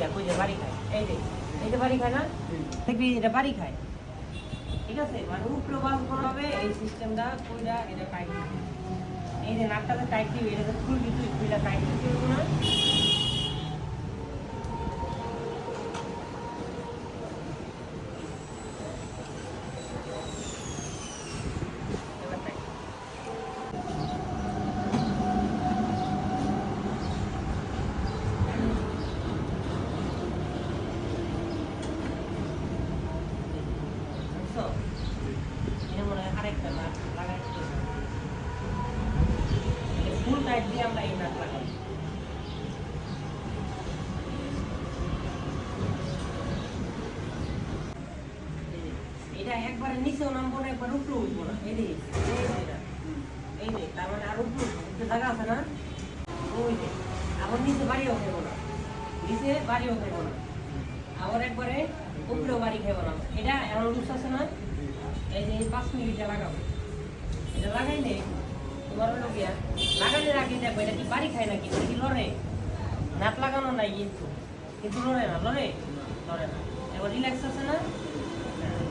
দেখ ওই খায়? এই এই যে বাড়ি খায় না? দেখবি এটা বাড়ি খায়। ঠিক আছে? মানে উপরে বাস হবে এই সিস্টেমটা কইরা এটা টাইট এই যে নাকটাতে টাইট দিবি এটা খুলবি তুই খুলে টাইট দিবি না এবার টাইট বুঝছ? এটা মনে হয় আরেকটা নাট লাগাই দিতে হবে। এটা full tight দিয়ে আমরা এই নাট লাগাই। এই যে, এটা একবারে নিচেও নামবো না একবার উপরে উঠবো না। এই যে, এই যে তার মানে আর উপরে উঠবো। আছে না? ওই যে আবার নিচে বাড়িও খাব না। নিচে বাড়িও খাব না। আবার একবারে উপরেও বাড়ি খাব না। এটা এমন রুলস আছে না? এই যে পাঁচ মিনিটে লাগাবো এটা লাগাইলে তোমার হলো গিয়া লাগালে আগে দেখো এটা কি বাড়ি খায় নাকি? এটা কি লড়ে? নাট লাগানো নাই কিন্তু। কিন্তু লড়ে না লড়ে? লড়ে না। এবার রিল্যাক্স আছে না হ্যাঁ, এটা হলো নাটটা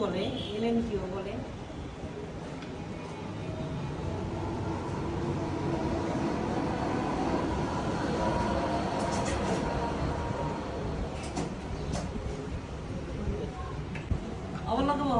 বলে এলেন কিও কি বলে। আবার লাগাবো